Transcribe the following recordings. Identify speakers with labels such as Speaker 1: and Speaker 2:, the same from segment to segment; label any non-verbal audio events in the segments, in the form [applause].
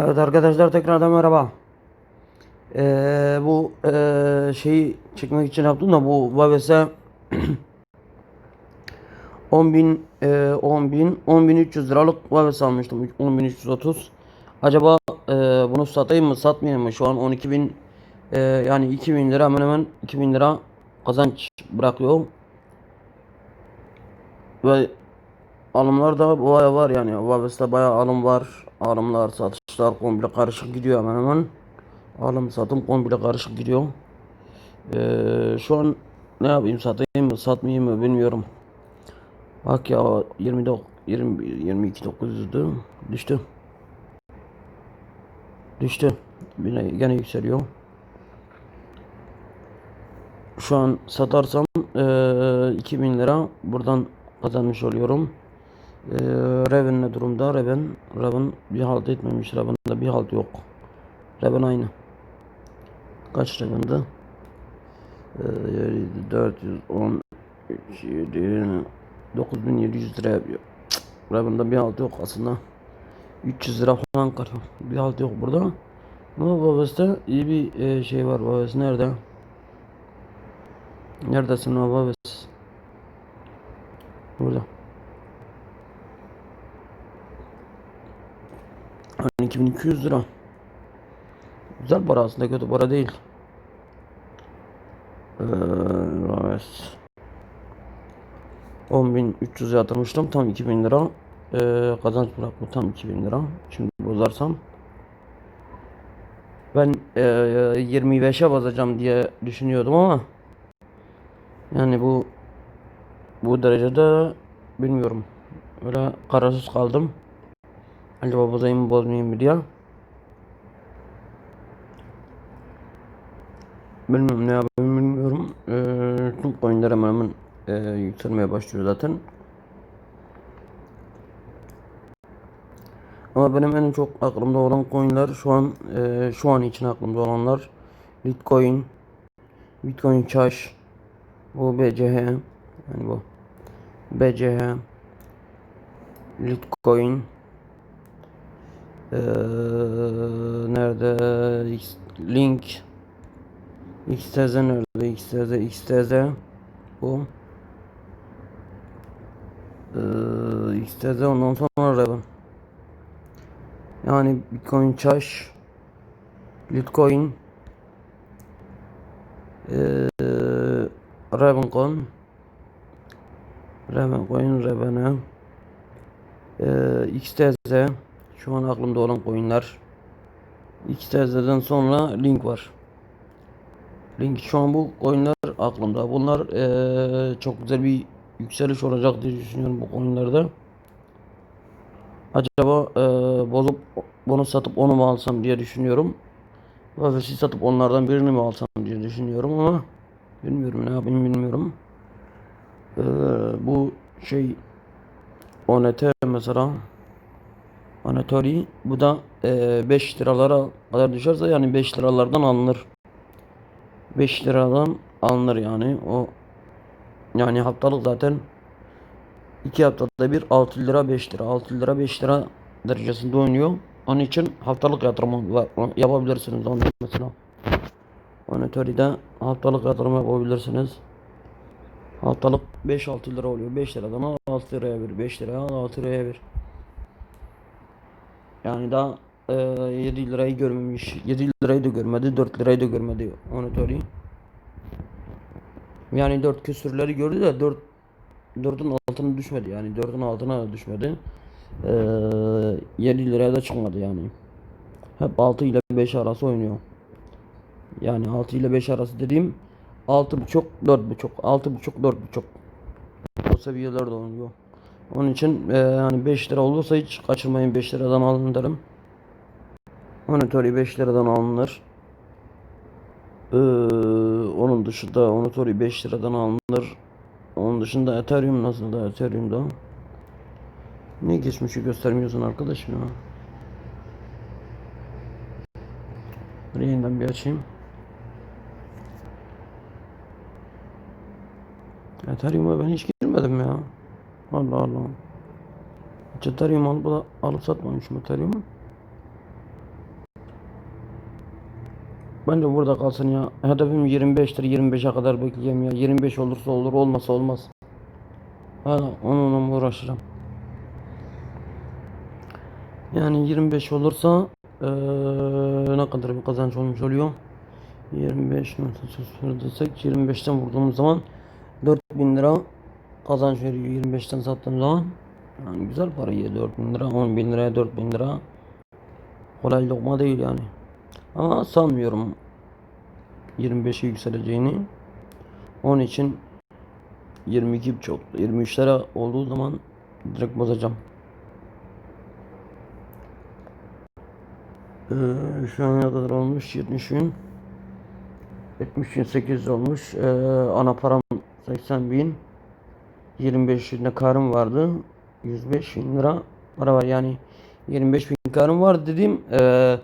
Speaker 1: Evet arkadaşlar tekrardan merhaba. Ee, bu ee, şeyi çekmek için yaptım da bu Vaves'e 10.000 ee, 10.000 10.300 liralık Vaves almıştım 10.330. Acaba ee, bunu satayım mı satmayayım mı? Şu an 12.000 ee, yani 2000 lira hemen hemen 2000 lira kazanç bırakıyor. Ve alımlar da baya var yani. Vaves'te baya alım var. Alımlar, satışlar komple karışık gidiyor hemen hemen. Alım satım komple karışık gidiyor. Ee, şu an ne yapayım satayım mı satmayayım mı bilmiyorum. Bak ya 29 20 22 900'dü. Düştü. Düştü. Yine gene yükseliyor. Şu an satarsam eee 2000 lira buradan kazanmış oluyorum. Eee Raven ne durumda? Raven, Raven bir halt etmemiş. Raven'da bir halt yok. Raven aynı. Kaç Raven'da? Eee 410 7 9700 lira yapıyor. Raven'da bir halt yok aslında. 300 lira falan kalıyor. Bir halt yok burada. Ama Babas'ta iyi bir eee, şey var. Babas nerede? Neredesin Babas? Burada. 2200 lira. Güzel para aslında kötü para değil. Ee, evet. 10.300 yatırmıştım tam 2000 lira. Ee, kazanç bırakma tam 2000 lira. Şimdi bozarsam. Ben ee, 25'e basacağım diye düşünüyordum ama yani bu bu derecede bilmiyorum. Öyle kararsız kaldım. Acaba bozayım mı bozmayayım diye. Bilmiyorum ne yapayım bilmiyorum. Ee, tüm coinler hemen hemen ee, yükselmeye başlıyor zaten. Ama benim en çok aklımda olan coinler şu an ee, şu an için aklımda olanlar Bitcoin, Bitcoin Cash, bu BCH yani bu BCH, Litecoin, ee, nerede? X, Link, XTZ nerede? XTZ XTZ bu. Ee, XTZ ondan sonra Raven. Yani Bitcoin Cash Litecoin ee, Ravencoin. Ravencoin Raven'e ee, XTZ şu an aklımda olan coinler. XTZ'den sonra Link var. Link şu an bu coinler aklımda. Bunlar ee, çok güzel bir yükseliş olacak diye düşünüyorum bu coinlerde. Acaba ee, bozup bunu satıp onu mu alsam diye düşünüyorum. Vazgeçi satıp onlardan birini mi alsam diye düşünüyorum ama bilmiyorum ne yapayım bilmiyorum. Ee, bu şey ONT mesela Anatori bu da 5 liralara kadar düşerse yani 5 liralardan alınır. 5 liradan alınır yani o yani haftalık zaten 2 haftada bir 6 lira 5 lira 6 lira 5 lira derecesinde oynuyor. Onun için haftalık yatırım yapabilirsiniz onda mesela. Monetöride haftalık yatırım yapabilirsiniz. Haftalık 5-6 lira oluyor. 5 liradan al 6 liraya bir. 5 liraya al 6 liraya bir. Yani daha e, 7 lirayı görmemiş. 7 lirayı da görmedi. 4 lirayı da görmedi monitörü. Yani 4 küsürleri gördü de 4 4'ün altına düşmedi yani 4'ün altına da düşmedi. Ee, 7 liraya da çıkmadı yani. Hep 6 ile 5 arası oynuyor. Yani 6 ile 5 arası dediğim 6.5 4.5 6.5 4.5 o seviyelerde oynuyor. Onun için e, yani 5 lira olursa hiç kaçırmayın 5 liradan alın derim. Monitörü 5 liradan alınır. Ee, onun dışında monitörü 5 liradan alınır. Onun dışında Ethereum nasıl da Ethereum'da. Niye geçmişi göstermiyorsun arkadaşım ya? Dur yeniden bir açayım. Ethereum'a ben hiç girmedim ya. Allah Allah. Ethereum alıp, alıp satmamışım Ethereum'u. Bence burada kalsın ya. Hedefim 25'tir. 25'e kadar bekleyeceğim ya. 25 olursa olur, olmasa olmaz. Hala onunla uğraşacağım. Yani 25 olursa eee, ne kadar bir kazanç olmuş oluyor? 25 nasıl desek 25'ten vurduğumuz zaman 4000 lira kazanç veriyor 25'ten sattığım zaman. Yani güzel para yiyor 4000 lira 10 bin liraya 4000 lira. Kolay lokma değil yani. Ama sanmıyorum 25'e yükseleceğini. Onun için 22 çok 23 lira olduğu zaman direkt bozacağım. Ee, şu an ne kadar olmuş? 70 bin. 70 bin 800 olmuş. Ee, ana param 80 bin. 25 bin karım vardı. 105 bin lira para var yani 25 bin karım var dedim. Ee,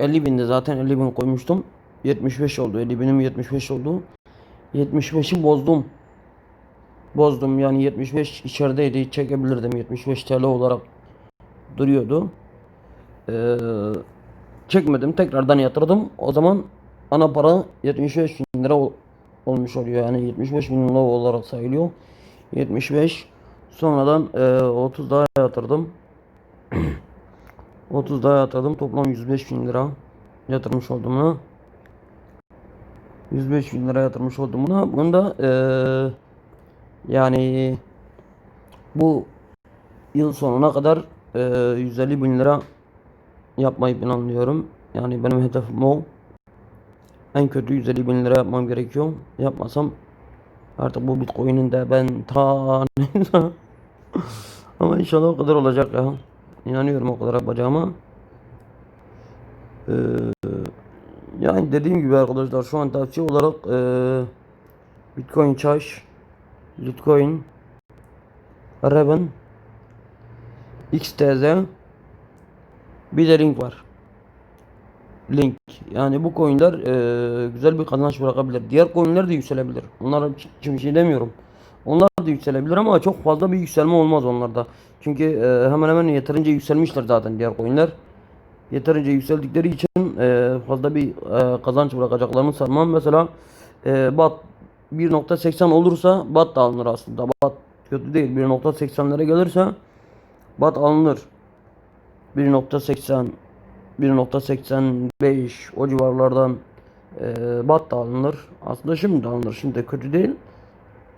Speaker 1: 50 binde zaten 50 bin koymuştum. 75 oldu. 50 binim 75 oldu. 75'i bozdum. Bozdum yani 75 içerideydi. Çekebilirdim. 75 TL olarak duruyordu. Ee, çekmedim. Tekrardan yatırdım. O zaman ana para 75 bin lira ol- olmuş oluyor. Yani 75 bin lira olarak sayılıyor. 75 sonradan e, 30 daha yatırdım. [clears throat] 30 daha yatırdım. Toplam 105 bin lira yatırmış oldum buna. 105 bin lira yatırmış oldum buna. Bunu da e, yani bu yıl sonuna kadar e, 150 bin lira yapmayı planlıyorum. Yani benim hedefim o. En kötü 150 bin lira yapmam gerekiyor. Yapmasam artık bu bitcoin'in de ben ta [laughs] ama inşallah o kadar olacak ya. İnanıyorum o kadar yapacağıma. Ee, yani dediğim gibi arkadaşlar şu an tavsiye olarak ee, Bitcoin Cash, Litecoin, Raven, XTZ bir de link var. Link. Yani bu coinler eee, güzel bir kazanç bırakabilir. Diğer coinler de yükselebilir. Onlara hiç bir şey demiyorum. Onlar da yükselebilir ama çok fazla bir yükselme olmaz onlarda. Çünkü eee, hemen hemen yeterince yükselmişler zaten diğer coinler. Yeterince yükseldikleri için eee, fazla bir eee, kazanç bırakacaklarını sanmam. Mesela eee BAT 1.80 olursa BAT da alınır aslında. BAT kötü değil. 1.80'lere gelirse BAT alınır. 1.80 1.85 o civarlardan e, bat da alınır. Aslında şimdi de alınır. Şimdi de kötü değil.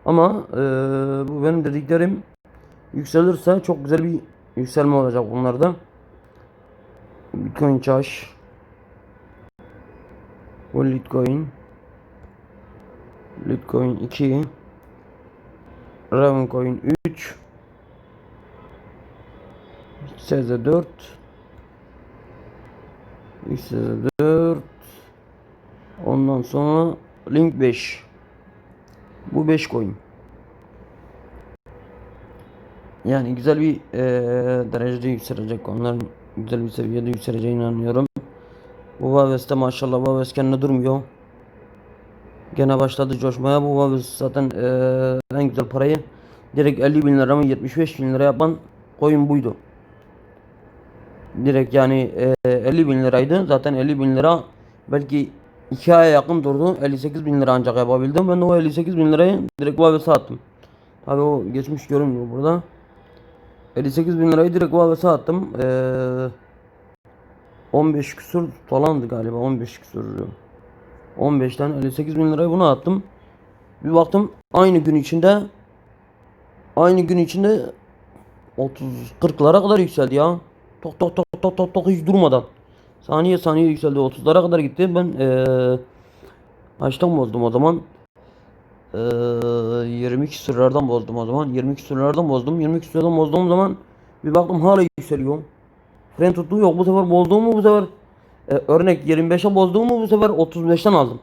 Speaker 1: Ama e, bu benim dediklerim yükselirse çok güzel bir yükselme olacak bunlarda. Bitcoin Cash Litecoin Litecoin 2 Ravencoin 3 XZ4 XZ4 Ondan sonra Link 5 Bu 5 coin Yani güzel bir eee derecede yükselecek onların güzel bir seviyede yükseleceğine inanıyorum. Bu Vaves'te maşallah Vaves kendine durmuyor. Gene başladı coşmaya. Bu Vaves zaten eee, en güzel parayı direkt 50 bin lira mı 75 bin lira yapan coin buydu. Direkt yani e, 50 bin liraydı. Zaten 50 bin lira belki 2 aya yakın durdu. 58 bin lira ancak yapabildim. Ben de o 58 bin lirayı direkt Vaves'e attım. Tabi o geçmiş görünmüyor burada. 58 bin lirayı direkt Vaves'e attım. Ee, 15 küsur falandı galiba 15 küsur. 15'ten 58 bin lirayı buna attım. Bir baktım aynı gün içinde aynı gün içinde 30 40'lara kadar yükseldi ya. Tok tok tok tok tok tok hiç durmadan. Saniye saniye yükseldi. 30'lara kadar gitti. Ben eee kaçtan bozdum o zaman? Eee 20 küsürlerden bozdum o zaman. 20 küsürlerden bozdum. 20 küsürlerden bozduğum zaman bir baktım hala yükseliyor. Fren tuttuğu yok. Bu sefer bozduğum mu bu sefer? e, örnek 25'e bozduğum mu bu sefer 35'ten aldım.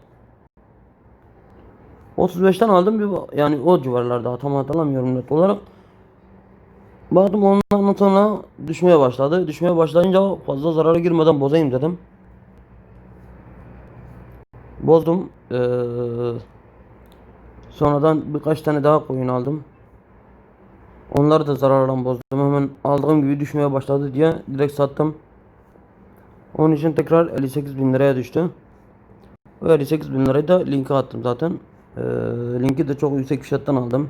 Speaker 1: 35'ten aldım bir yani o civarlarda tam hatırlamıyorum net olarak. Baktım ondan sonra düşmeye başladı. Düşmeye başlayınca fazla zarara girmeden bozayım dedim. Bozdum. Ee, sonradan birkaç tane daha koyun aldım. Onları da zararla bozdum. Hemen aldığım gibi düşmeye başladı diye direkt sattım. Onun için tekrar 58 bin liraya düştü. Bu 58 bin lirayı da linke attım zaten. Ee, linki de çok yüksek fiyattan aldım.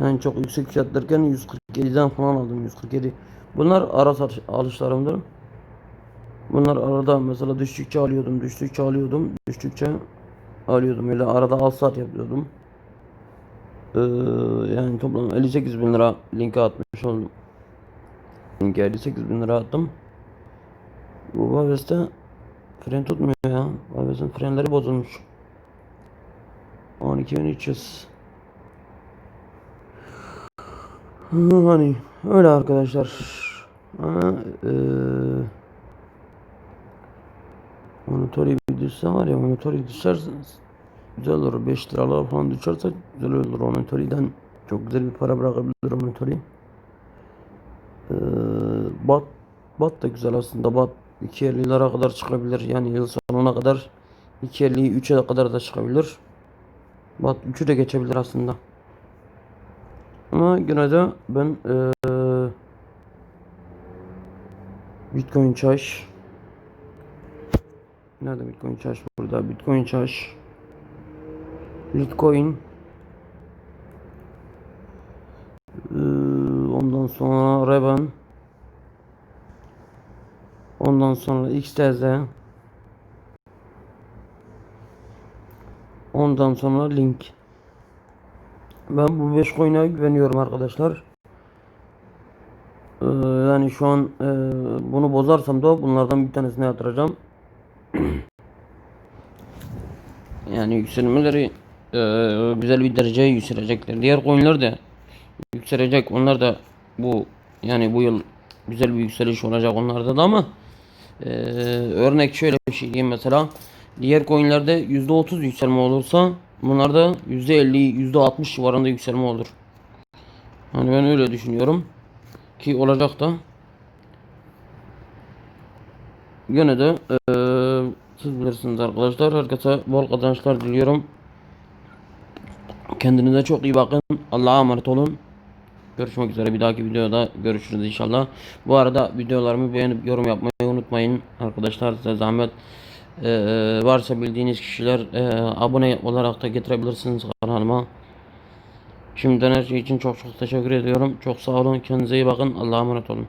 Speaker 1: Yani çok yüksek fiyat derken 147'den falan aldım 147. Bunlar ara alışlarımdır. Bunlar arada mesela düştükçe alıyordum, düştükçe alıyordum, düştükçe alıyordum. Öyle arada al sat yapıyordum. Ee, yani toplam 58 bin lira linke atmış oldum. Linke 58 bin lira attım. Bu Vaves'te fren tutmuyor ya. Vaves'in frenleri bozulmuş. 12300 Hani öyle arkadaşlar. Ama eee Monitörü bir düşse var ya monitörü düşerse güzel olur. 5 liralar falan düşerse güzel olur. Monitörüden çok güzel bir para bırakabilir monitörü. Ee, bat bat da güzel aslında. Bat 2.50'lara kadar çıkabilir. Yani yıl sonuna kadar 2.50'yi 3'e kadar da çıkabilir. Bat 3'ü de geçebilir aslında. Ama yine de ben eee Bitcoin Cash. Nerede Bitcoin Cash? Burada? Bitcoin Cash. Bitcoin. Ee, Ondan sonra Reban Ondan sonra XTZ Ondan sonra Link Ben bu 5 coin'e güveniyorum arkadaşlar. Ee, yani şu an e, bunu bozarsam da bunlardan bir tanesine yatıracağım. [clears throat] Yani yükselmeleri e, güzel bir dereceye yükselecekler. Diğer coinler de yükselecek. Onlar da bu yani bu yıl güzel bir yükseliş olacak onlarda da ama e, örnek şöyle bir şey diyeyim mesela. Diğer coinlerde %30 yükselme olursa bunlarda %50 %60 civarında yükselme olur. Hani ben öyle düşünüyorum ki olacak da. Gene de eee siz bilirsiniz arkadaşlar. Herkese bol kazançlar diliyorum. Kendinize çok iyi bakın. Allah'a emanet olun. Görüşmek üzere bir dahaki videoda görüşürüz inşallah. Bu arada videolarımı beğenip yorum yapmayı unutmayın. Arkadaşlar size zahmet eee, varsa bildiğiniz kişiler eee, abone olarak da getirebilirsiniz kanalıma. Şimdiden her şey için çok çok teşekkür ediyorum. Çok sağ olun. Kendinize iyi bakın. Allah'a emanet olun.